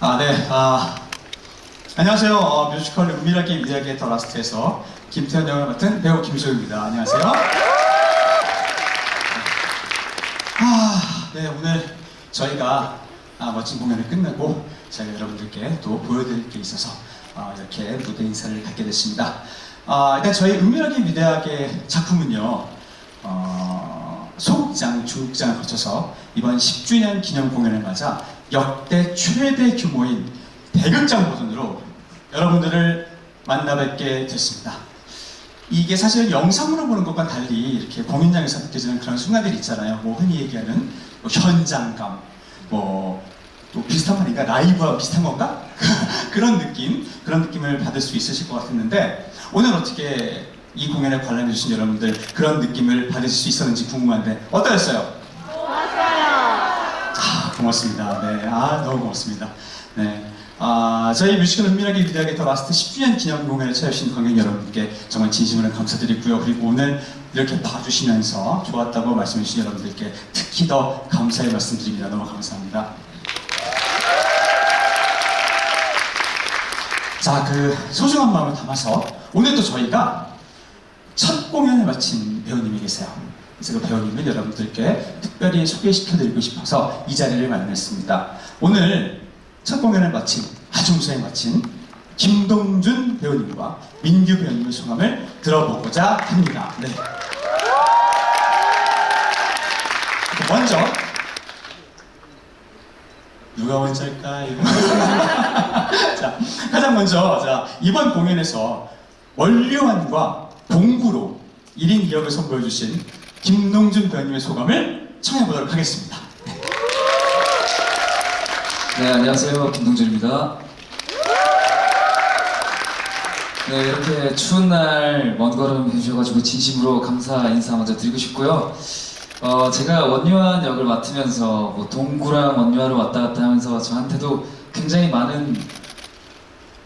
아, 네. 아, 안녕하세요. 어, 뮤지컬 은밀하게 위대하게 더 라스트에서 김태현 역을 맡은 배우 김소유입니다. 안녕하세요. 아, 네. 오늘 저희가 아, 멋진 공연을 끝내고 저희가 여러분들께 또 보여드릴 게 있어서 아, 이렇게 무대 인사를 갖게 됐습니다. 아, 일단 저희 은밀하게 위대하게 작품은요. 어, 소극장, 중극장을 거쳐서 이번 10주년 기념 공연을 맞아 역대 최대 규모인 대극장 버전으로 여러분들을 만나 뵙게 됐습니다. 이게 사실 영상으로 보는 것과 달리 이렇게 공연장에서 느껴지는 그런 순간들이 있잖아요. 뭐 흔히 얘기하는 뭐 현장감, 뭐 또 비슷한 말인가? 라이브와 비슷한 건가? 그런 느낌, 그런 느낌을 받을 수 있으실 것 같았는데 오늘 어떻게 이 공연에 관람해 주신 여러분들 그런 느낌을 받으실 수 있었는지 궁금한데 어떠셨어요? 아, 고맙습니다. 네, 아 너무 고맙습니다. 네, 아 저희 뮤지컬 은밀하게 위대하게 더 라스트 10주년 기념 공연을 찾아주신 관객 여러분께 정말 진심으로 감사드리고요. 그리고 오늘 이렇게 봐주시면서 좋았다고 말씀해주신 여러분들께 특히 더 감사의 말씀드립니다. 너무 감사합니다. 자, 그 소중한 마음을 담아서 오늘 또 저희가 첫 공연을 마친 배우님이 계세요. 그래서 그 배우님을 여러분들께 특별히 소개시켜드리고 싶어서 이 자리를 마련했습니다. 오늘 첫 공연을 마친, 무사히 마친 김동준 배우님과 민규 배우님의 소감을 들어보고자 합니다. 네. 먼저 누가 먼저 할까요? 자, 가장 먼저 자, 이번 공연에서 원료환과 동구로 1인 2역을 선보여 주신 김동준 배우님의 소감을 청해 보도록 하겠습니다. 네, 안녕하세요. 김동준입니다. 네, 이렇게 추운 날 먼 걸음 해주셔가지고 진심으로 감사 인사 먼저 드리고 싶고요. 어, 제가 원유한 역을 맡으면서 뭐 동구랑 원유아를 왔다 갔다 하면서 저한테도 굉장히 많은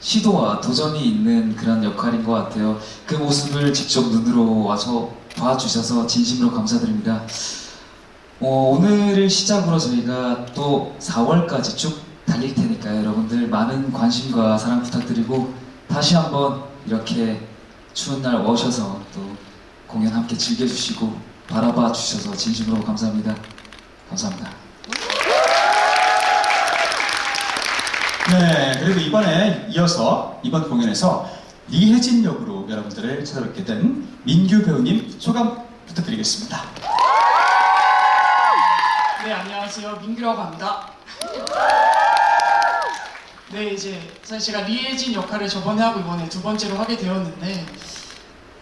시도와 도전이 있는 그런 역할인 것 같아요. 그 모습을 직접 눈으로 와서 봐주셔서 진심으로 감사드립니다. 어, 오늘을 시작으로 저희가 또 4월까지 쭉 달릴 테니까요. 여러분들 많은 관심과 사랑 부탁드리고 다시 한번 이렇게 추운 날 오셔서 또 공연 함께 즐겨주시고 바라봐 주셔서 진심으로 감사합니다. 감사합니다. 네, 그리고 이번에 이어서 이번 공연에서 리혜진 역으로 여러분들을 찾아뵙게 된 민규 배우님 소감 부탁드리겠습니다. 네 안녕하세요 민규라고 합니다. 네 이제 사실 제가 리에진 역할을 저번에 하고 이번에 두 번째로 하게 되었는데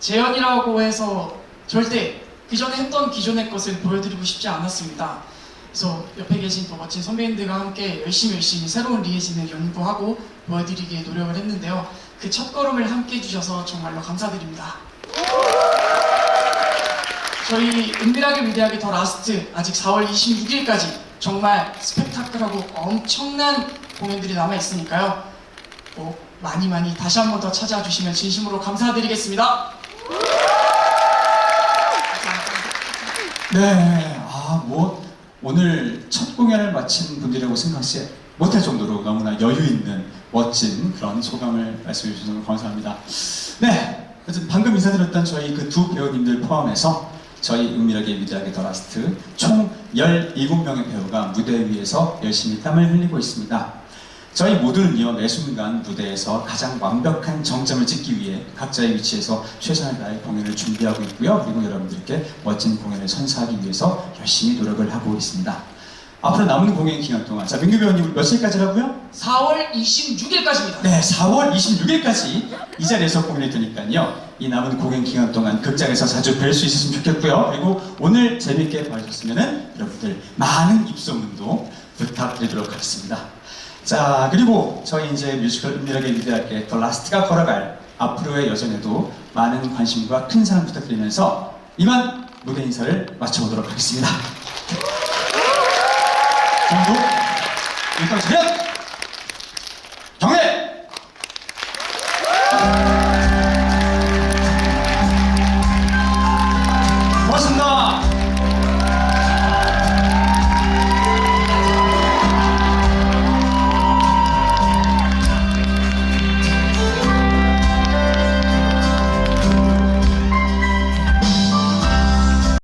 재현이라고 해서 절대 그 전에 했던 기존의 것을 보여드리고 싶지 않았습니다. 그래서 옆에 계신 또 멋진 선배님들과 함께 열심히 열심히 새로운 리에진을 연구하고 보여드리기에 노력을 했는데요. 그 첫 걸음을 함께 해주셔서 정말로 감사드립니다. 저희 은밀하게 위대하게 더 라스트 아직 4월 26일까지 정말 스펙타클하고 엄청난 공연들이 남아 있으니까요. 꼭 많이 많이 다시 한 번 더 찾아와 주시면 진심으로 감사드리겠습니다. 네, 오늘 첫 공연을 마친 분들이라고 생각지 못할 정도로 너무나 여유 있는 멋진 그런 소감을 말씀해 주셔서 감사합니다. 네, 방금 인사드렸던 저희 그 두 배우님들 포함해서 저희 은밀하게 위대하게 더 라스트 총 17명의 배우가 무대 위에서 열심히 땀을 흘리고 있습니다. 저희 모두는요, 매 순간 무대에서 가장 완벽한 정점을 찍기 위해 각자의 위치에서 최선을 다해 공연을 준비하고 있고요. 그리고 여러분들께 멋진 공연을 선사하기 위해서 열심히 노력을 하고 있습니다. 앞으로 남은 공연 기간 동안, 자, 민규 배우님 며칠까지라고요? 4월 26일까지입니다. 네, 4월 26일까지 이 자리에서 공연이 되니까요. 이 남은 공연 기간 동안 극장에서 자주 뵐 수 있었으면 좋겠고요. 그리고 오늘 재밌게 봐주셨으면 여러분들 많은 입소문도 부탁드리도록 하겠습니다. 자, 그리고 저희 이제 뮤지컬 은밀하게 위대하게 더 라스트가 걸어갈 앞으로의 여정에도 많은 관심과 큰 사랑 부탁드리면서 이만 무대 인사를 마쳐보도록 하겠습니다. 정도 일단 차렷!